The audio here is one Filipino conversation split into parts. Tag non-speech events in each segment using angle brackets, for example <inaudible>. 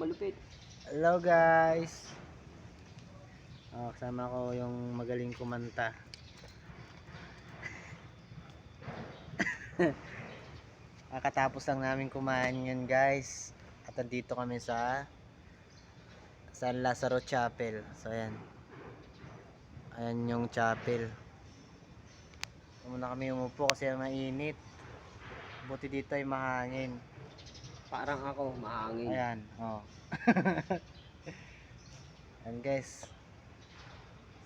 malupit. Hello guys. Oh, kasama ko yung magaling kumanta. <laughs> Kakatapos lang namin kumain yun guys. At dito kami sa San Lazaro Chapel. So ayan. Ayan yung chapel. Muna kami umupo kasi mainit. Buti dito ay mahangin. Parang ako, mahangin. Ayan, oh. <laughs> Ayan guys.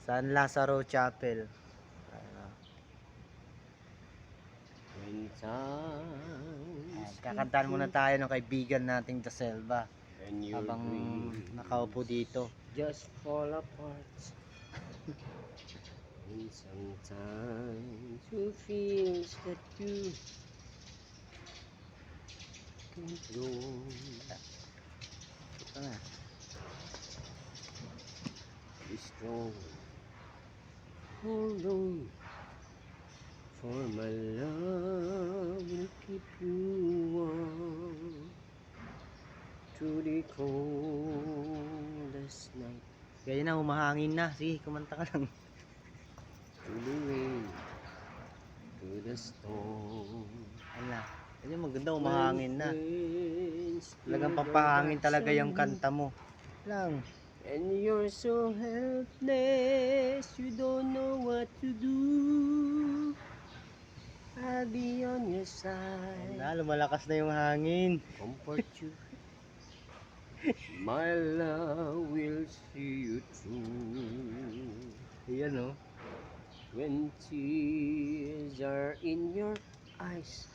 San Lazaro Chapel. Ayan, Ayan, times kakantahan muna tayo ng kaibigan nating Daselva and your habang nakaupo dito. just fall apart. <laughs> and sometimes you feel that you on. Ito na. Be strong. Hold on. For my love will keep you warm through the coldest night. Ganyan na, humahangin na. Sige, kumanta ka lang. Through the rain, through the storm. Ayan na. Ganyan maganda, humahangin na. Talagang papahangin talaga yung kanta mo. Lang. And you're so helpless, you don't know what to do. I'll be on your side, na, lumalakas na yung hangin. comfort you. My love will see you through. Ayan oh. When tears are in your eyes,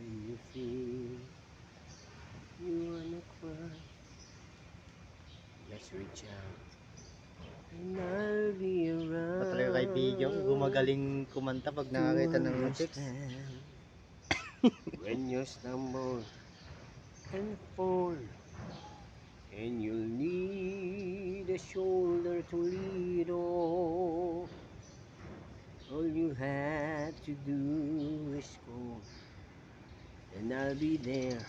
when you feel you wanna cry, just reach out and I'll be around. Talaga kaibigan gumagaling kumanta pag nakakita ng chicks. <coughs> when you stumble and fall and you'll need a shoulder to lean on all you have to do is go and I'll be there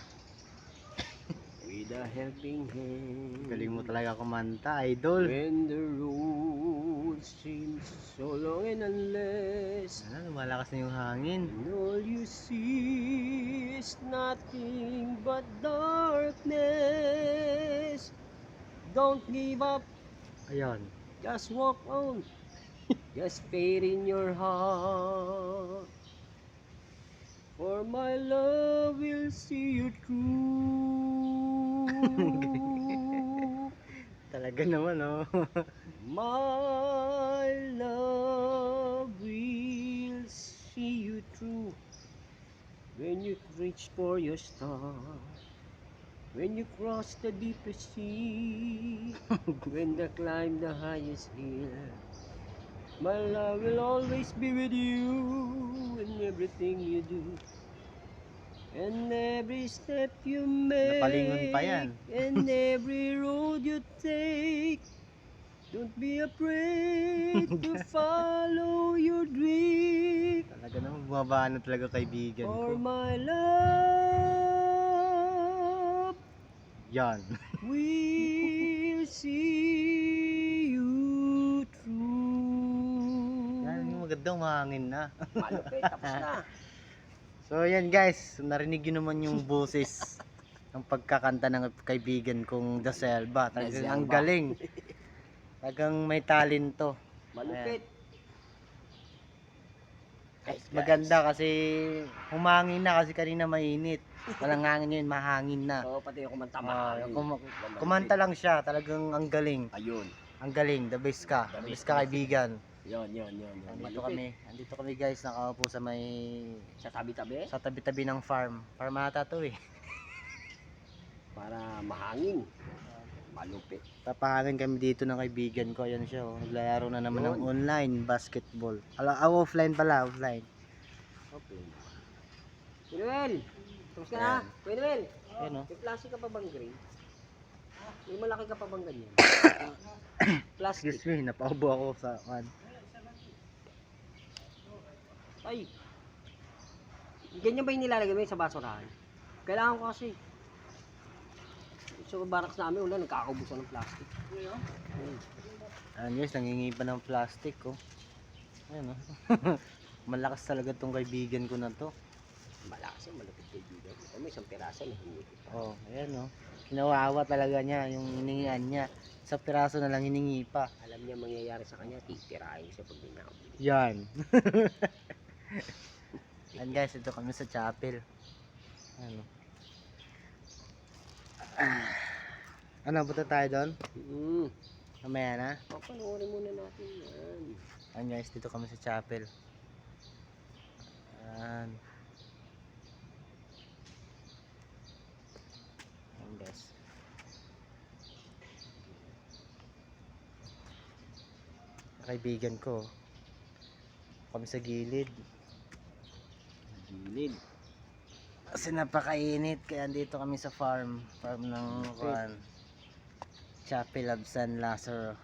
with a helping hand Galing mo talaga kumanta, idol. when the road seems so long and unless Ayan, lumalakas na yung hangin. And all you see is nothing but darkness. Don't give up, Ayan. just walk on. <laughs> just faith in your heart. For my love will see you through. <laughs> Talaga naman, oh. <laughs> My love will see you through when you reach for your star. When you cross the deepest sea, <laughs> when you climb the highest hill, my love will always be with you everything you do. And every step you make, Napalingon pa yan. and <laughs> every road you take, don't be afraid to <laughs> follow your dream. Talaga naman, bumaba na talaga kaibigan For ko. my love Yan. <laughs> will yung magandang mahangin na. Malupit, tapos na. <laughs> So yan guys, narinig yun naman yung boses ng pagkakanta ng kaibigan kong Daselba. Talagang ang galing. Talagang may talento. Malupit. Maganda kasi humangin na kasi kanina mainit. Walang hangin yun, mahangin na. Oo, pati yung kumanta Ah, mahangin. Malupit. kumanta lang siya, talagang ang galing. Ayun. Ang galing, the best ka. The best ka kaibigan. Yun, yun, yun. yun. Andito kami, andito kami guys, nakaupo sa may Sa tabi-tabi sa tabi-tabi ng farm. Farm ata to eh. para mahangin. Malupit. Papahangin kami dito ng kaibigan ko. Ayan siya, oh. naglalaro na naman ng Yun. online basketball. Ala, ah, offline pala, offline. Okay. Pinuel! Tapos ka na? Pinuel! Ayan oh. May plastic ka pa bang green? May malaki ka pa bang ganyan? <coughs> plastic. Excuse me, napaubo ako sa kan. Ay! Ganyan ba yung nilalagay mo yung sa basurahan? Kailangan ko kasi. Sa barracks namin, wala, nagkakaubusan ng plastic. Hmm. Ayan guys, nangingi pa ng plastic oh. Ayan oh. <laughs> Malakas talaga tong kaibigan ko na to. Malakas yan, malapit kaibigan. Ay, may isang piraso na ko pa. Oh, ayan oh. Kinawawa talaga niya yung hiningian niya. Sa piraso na lang hiningi pa. Alam niya mangyayari sa kanya, titirahin siya pag ninakaw. Yan. <laughs> Ayan guys, ito kami sa chapel. Ano? Ah. Ano, punta tayo doon? Hmm. Mamaya na. Papanoorin muna natin yan. Ayan guys, dito kami sa chapel. Ayan. Ayan guys. Kaibigan ko. Kami sa gilid. Gilid. Kasi napakainit kaya dito kami sa farm. Farm ng Okay. Juan. Chapel of San Lazaro.